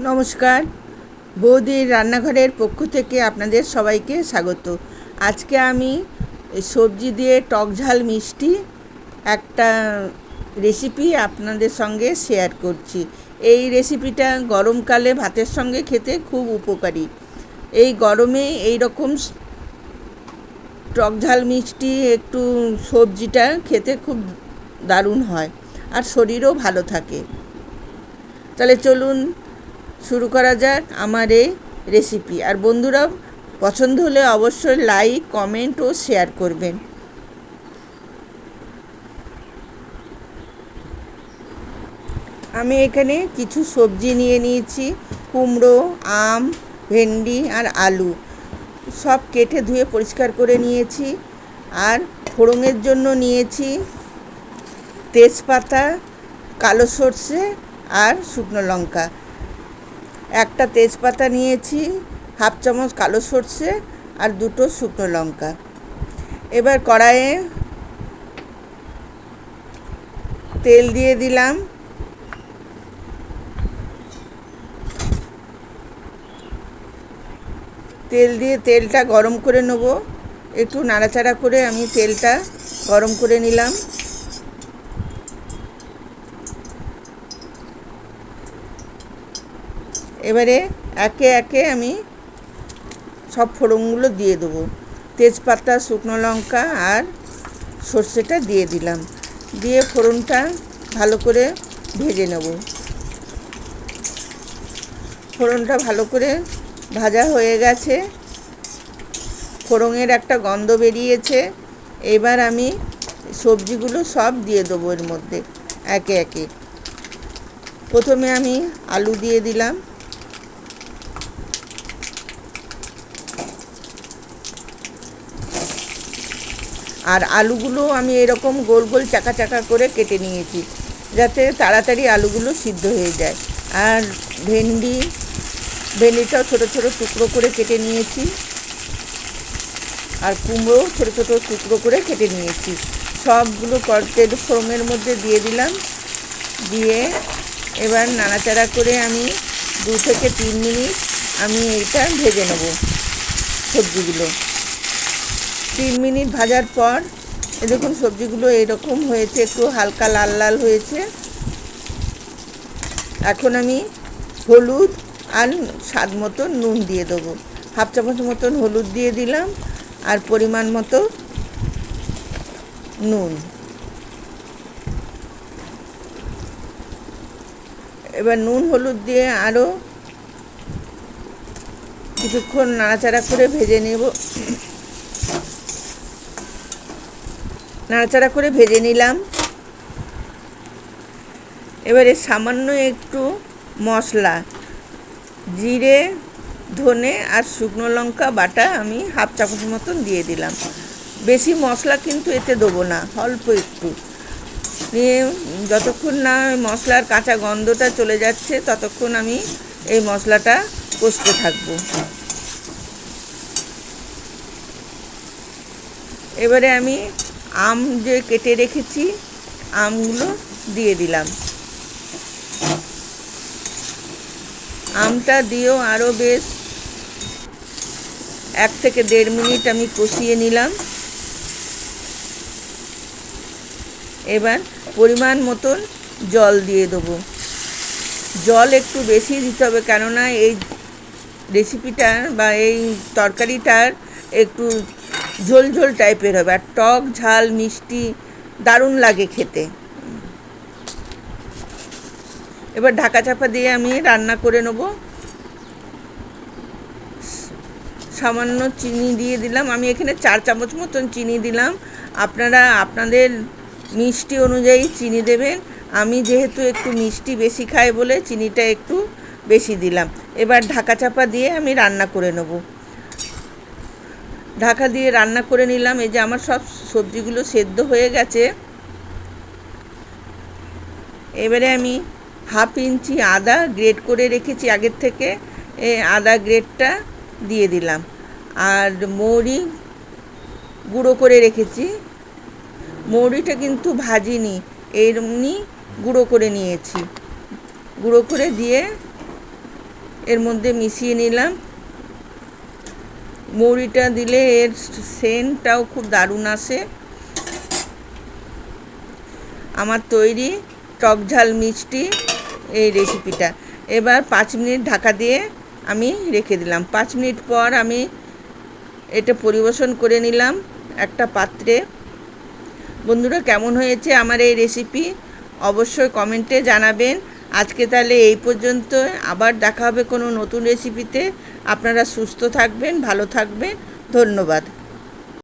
নমস্কার। বৌদির রান্নাঘরের পক্ষ থেকে আপনাদের সবাইকে স্বাগত। আজকে আমি সবজি দিয়ে টক ঝাল মিষ্টি একটা রেসিপি আপনাদের সঙ্গে শেয়ার করছি। এই রেসিপিটা গরমকালে ভাতের সঙ্গে খেতে খুব উপকারী। এই গরমে এই রকম টক ঝাল মিষ্টি, একটু সবজিটা খেতে খুব দারুণ হয় আর শরীরও ভালো থাকে। তাহলে চলুন শুরু করা যাক আমার এই রেসিপি আর বন্ধুরা, পছন্দ হলে অবশ্যই লাইক কমেন্ট ও শেয়ার করবেন। আমি এখানে কিছু সবজি নিয়ে নিয়েছি, কুমড়ো, আম, ভেন্ডি আর আলু। সব কেটে ধুয়ে পরিষ্কার করে নিয়েছি। আর ফোড়নের জন্য নিয়েছি তেজপাতা, কালো সর্ষে আর শুকনো লঙ্কা। একটা তেজপাতা নিয়েছি, হাফ চামচ কালো সর্ষে আর দুটো শুকনো লঙ্কা। এবার কড়াইয়ে তেল দিয়ে দিলাম। তেল দিয়ে তেলটা গরম করে নেব। একটু নাড়াচাড়া করে আমি তেলটা গরম করে নিলাম। এবারে একে একে আমি সব ফোড়নগুলো দিয়ে দেবো। তেজপাতা, শুকনো লঙ্কা আর সর্ষেটা দিয়ে দিলাম। দিয়ে ফোড়নটা ভালো করে ভেজে নেব। ফোড়নটা ভালো করে ভাজা হয়ে গেছে। ফোড়নের একটা গন্ধ বেরিয়েছে। এবার আমি সবজিগুলো সব দিয়ে দেবো এর মধ্যে, একে একে। প্রথমে আমি আলু দিয়ে দিলাম। আর আলুগুলো আমি এরকম গোল গোল চাকা চাকা করে কেটে নিয়েছি, যাতে তাড়াতাড়ি আলুগুলো সিদ্ধ হয়ে যায়। আর ভেন্ডি, ভেন্ডিটাও ছোটো ছোটো টুকরো করে কেটে নিয়েছি। আর কুমড়ো ছোটো ছোটো টুকরো করে কেটে নিয়েছি। সবগুলো তেল ফোড়নের মধ্যে দিয়ে দিলাম। দিয়ে এবার নাড়াচাড়া করে আমি দু থেকে তিন মিনিট আমি এইটা ভেজে নেব সবজিগুলো। তিন মিনিট ভাজার পর, এই দেখুন সবজিগুলো এরকম হয়েছে, একটু হালকা লাল লাল হয়েছে। এখন আমি হলুদ আর স্বাদ মতো নুন দিয়ে দেবো। হাফ চামচ মতন হলুদ দিয়ে দিলাম, আর পরিমাণ মতো নুন। এবার নুন হলুদ দিয়ে আরও কিছুক্ষণ নাড়াচাড়া করে ভেজে নেব। নাড়াচাড়া করে ভেজে নিলাম। এবারে সামান্য একটু মশলা, জিরে, ধনে আর শুকনো লঙ্কা বাটা আমি হাফ চামচ মতন দিয়ে দিলাম। বেশি মশলা কিন্তু এতে দেবো না, অল্প একটু। নিয়ে যতক্ষণ না মশলার কাঁচা গন্ধটা চলে যাচ্ছে, ততক্ষণ আমি এই মশলাটা কষতে থাকব। এবারে আমি আম যে কেটে রেখেছি, আমগুলো দিয়ে দিলাম। আমটা দিয়েও আরও বেশ এক থেকে দেড় মিনিট আমি কষিয়ে নিলাম। এবার পরিমাণ মতন জল দিয়ে দেবো। জল একটু বেশি দিতে হবে, কেননা এই রেসিপিটার বা এই তরকারিটার একটু ঝোল ঝোল টাইপের হবে, আর টক, ঝাল, মিষ্টি দারুণ লাগে খেতে। এবার ঢাকা চাপা দিয়ে আমি রান্না করে নেব। সামান্য চিনি দিয়ে দিলাম। আমি এখানে চার চামচ মতন চিনি দিলাম। আপনারা, আপনাদের মিষ্টি অনুযায়ী চিনি দেবেন। আমি যেহেতু একটু মিষ্টি বেশি খাই বলে চিনিটা একটু বেশি দিলাম। এবার ঢাকা চাপা দিয়ে আমি রান্না করে নেব। ঢাকা দিয়ে রান্না করে নিলাম। এই যে আমার সব সবজিগুলো সেদ্ধ হয়ে গেছে। এবারে আমি হাফ ইঞ্চি আদা গ্রেট করে রেখেছি আগের থেকে। আদা গ্রেটটা দিয়ে দিলাম। আর মৌরি গুঁড়ো করে রেখেছি। মৌরিটা কিন্তু ভাজিনি, এমনি গুঁড়ো করে নিয়েছি। গুঁড়ো করে দিয়ে এর মধ্যে মিশিয়ে নিলাম। মৌরিটা দিলে এর সেন্টটাও খুব দারুণ আসে। আমার তৈরি টক ঝাল মিষ্টি এই রেসিপিটা এবার পাঁচ মিনিট ঢাকা দিয়ে আমি রেখে দিলাম। পাঁচ মিনিট পর আমি এটা পরিবেশন করে নিলাম একটা পাত্রে। বন্ধুরা, কেমন হয়েছে আমার এই রেসিপি অবশ্যই কমেন্টে জানাবেন। আজকে তাহলে এই পর্যন্ত আবার দেখা হবে কোনো নতুন রেসিপিতে আপনারা সুস্থ থাকবেন, ভালো থাকবেন। ধন্যবাদ।